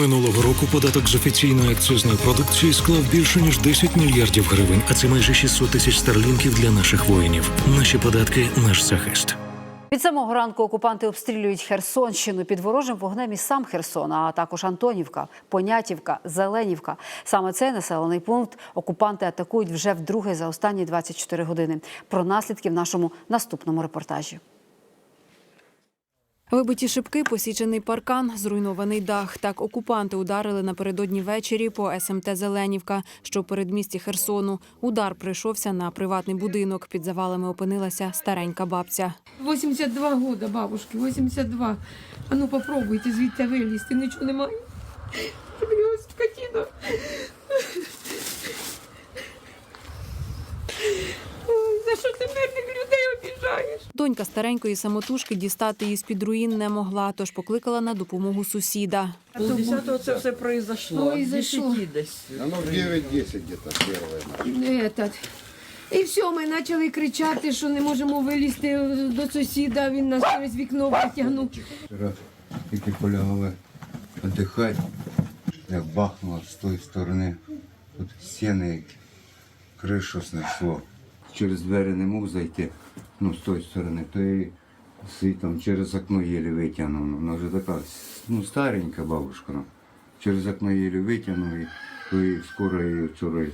Минулого року податок з офіційної акцизної продукції склав більше ніж 10 мільярдів гривень, а це майже 600 тисяч старлінків для наших воїнів. Наші податки наш захист. Від самого ранку окупанти обстрілюють Херсонщину під ворожим вогнем і сам Херсон, а також Антонівка, Понятівка, Зеленівка. Саме цей населений пункт окупанти атакують вже вдруге за останні 24 години. Про наслідки в нашому наступному репортажі. Вибиті шибки, посічений паркан, зруйнований дах. Так окупанти ударили напередодні ввечері по СМТ Зеленівка, що в передмісті Херсону. Удар прийшовся на приватний будинок. Під завалами опинилася старенька бабця. 82 роки бабушки, 82. А ну попробуйте звідти вилізти, нічого немає. Донька старенької самотужки дістати її з-під руїн не могла, тож покликала на допомогу сусіда. Полдесятого це все произошло. Произошло. Десь. Оно 9-10 где-то І все, ми почали кричати, що не можемо вилізти до сусіда, він нас через вікно витягнув. Вчора тільки полягали віддихати, як бахнуло з тої сторони. Тут стіни, кришу снесло. Через двері не мог зайти, ну, з тої сторони, то і світом через окно єлі витягнув. Вона вже така, ну, старенька бабушка. ну. Через окно єлі витягнув, і, то і скоро її вчора і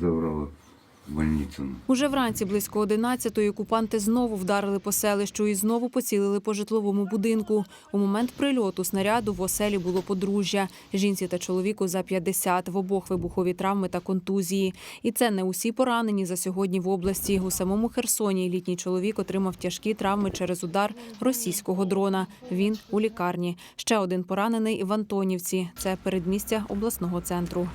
ну. Уже вранці близько 11-ї окупанти знову вдарили по селищу і знову поцілили по житловому будинку. У момент прильоту снаряду в оселі було подружжя. Жінці та чоловіку за 50, в обох вибухові травми та контузії. І це не усі поранені за сьогодні в області. У самому Херсоні літній чоловік отримав тяжкі травми через удар російського дрона. Він у лікарні. Ще один поранений в Антонівці. Це передмістя обласного центру.